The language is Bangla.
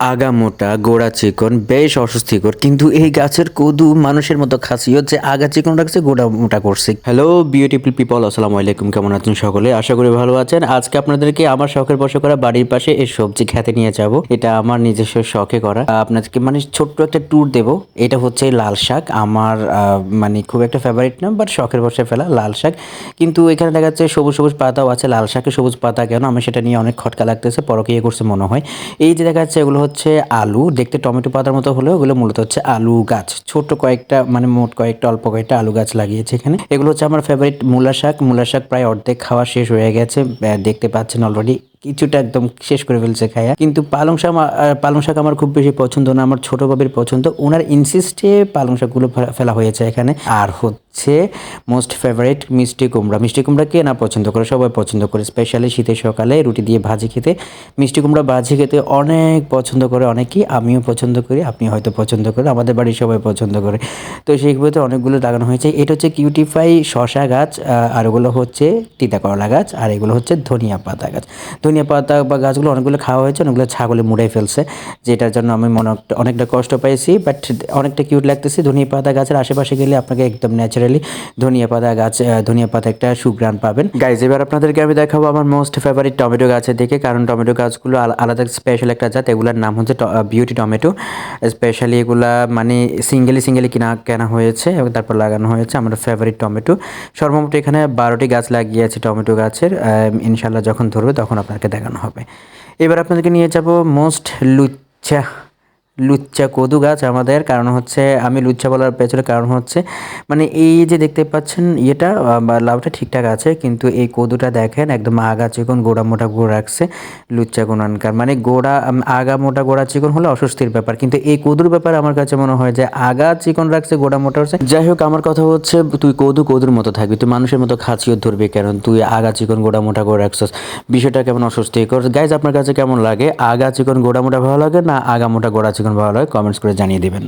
আগা মোটা গোড়া চিকন, বেশ অস্বস্তিকর। কিন্তু এই গাছের কদু মানুষের মতো খাসিয়ত যে আগা চিকন রাখছে গোড়া মোটা করছে। হ্যালো বিউটিফুল পিপল আসসালামু আলাইকুম, কেমন আছেন সকলে? আশা করি ভালো আছেন। আজকে আপনাদেরকে আমার শখের বসে করা বাড়ির পাশে এই সবজি খেতে নিয়ে যাব। এটা আমার নিজস্ব শখে করা। আপনাদেরকে মানে ছোট্ট একটা ট্যুর দেব। এটা হচ্ছে লাল শাক। আমার মানে খুব একটা ফেভারিট না বাট শখের বসে ফেলা লাল শাক। কিন্তু এখানে দেখা যাচ্ছে সবুজ সবুজ পাতাও আছে। লাল শাকে সবুজ পাতা কেন? আমি সেটা নিয়ে অনেক খটকা লাগতেছে পরকে ইয়ে করছে মনে হয়। এই যে দেখা যাচ্ছে এগুলো হচ্ছে আলু, দেখতে টমেটো পাতার মতো হলেও এগুলো মূলত হচ্ছে আলু গাছ। ছোট কয়েকটা মানে মোট কয়েকটা, অল্প কয়েকটা আলু গাছ লাগিয়েছে এখানে। এগুলো হচ্ছে আমার ফেভারিট মূলা শাক মূলা শাক প্রায় অর্ধেক খাওয়া শেষ হয়ে গেছে। দেখতে পাচ্ছেন অলরেডি কিছুটা একদম শেষ করে ফেলছে খায়া। কিন্তু পালং শাক পালং শাক আমার খুব বেশি পছন্দ না, আমার ছোট বাবির পছন্দ। ওনার ইনসিস্টে পালং শাকগুলো ফেলা- হয়েছে এখানে। আর হচ্ছে মোস্ট ফেভারিট মিষ্টি কুমড়া। মিষ্টি কুমড়া কে না পছন্দ করে? সবাই পছন্দ করে স্পেশালি শীতের সকালে রুটি দিয়ে ভাজি খেতে। মিষ্টি কুমড়া ভাজি খেতে অনেক পছন্দ করে অনেকেই, আমিও পছন্দ করি, আপনি হয়তো পছন্দ করেন, আমাদের বাড়ির সবাই পছন্দ করে। তো সেইগুলোতে অনেকগুলো লাগানো হয়েছে। এটা হচ্ছে কিউটিফাই শশা গাছ আর ওগুলো হচ্ছে তিতা করলা গাছ, আর এগুলো হচ্ছে ধনিয়া পাতা গাছ। ধনিয়া পাতা বা গাছগুলো অনেকগুলো খাওয়া হয়েছে, অনেকগুলো ছাগলে মুড়ে ফেলছে, যেটার জন্য আমি মনে অনেকটা কষ্ট পাইছি বাট অনেকটা কিউট লাগতেছে। ধনিয়া পাতা গাছের আশেপাশে গেলে আপনাকে একদম ন্যাচারালি ধনিয়া পাতা গাছ ধনিয়া পাতা একটা সুগ্রান পাবেন। গাইজ এবার আপনাদেরকে আমি দেখাবো আমার মোস্ট ফেভারিট টমেটো গাছের দিকে, কারণ টমেটো গাছগুলো আলা- আলাদা স্পেশাল একটা জাত, এগুলোর নাম হচ্ছে বিউটি টমেটো। স্পেশালি এগুলা মানে সিঙ্গেলি সিঙ্গেলি কিনা কেনা হয়েছে এবং তারপর লাগানো হয়েছে আমার ফেভারিট টমেটো। সর্বমোট এখানে বারোটি গাছ লাগিয়েছে টমেটো গাছের ইনশাল্লাহ যখন ধরবে তখন আপনাকে দেখানো হবে। এবার আপনাদেরকে নিয়ে যাব মোস্ট লুচ্চা লুচ্চা কদু গাছ আমাদের, কারণ হচ্ছে আমি লুচ্চা বলার পেছনে কারণ হচ্ছে মানে এই যে দেখতে পাচ্ছেন বা লাউটা ঠিকঠাক আছে, কিন্তু এই কদুটা দেখেন একদম আগা চিকন, গোড়া মোটা গোড়া রাখছে, লুচ্চা কোনানকার মানে গোড়া আগা মোটা গোড়া চিকন হলে অস্বস্তির ব্যাপার, কিন্তু এই কদুর ব্যাপারে আমার কাছে মনে হয় যে আগা চিকন রাখছে, গোড়া মোটা হচ্ছে যাই হোক, আমার কথা হচ্ছে, তুই কদু কদুর মতো থাকবি, তুই মানুষের মতো খাঁচিও ধরবি কারণ তুই আগা চিকন, গোড়া মোটা করে রাখছিস, বিষয়টা কেমন অস্বস্তিকর? গাইজ আপনার কাছে কেমন লাগে? আগা চিকন, গোড়া মোটা ভালো লাগে না আগা মোটা গোড়া চিকন ভালো হয় কমেন্টস করে জানিয়ে দিবেন।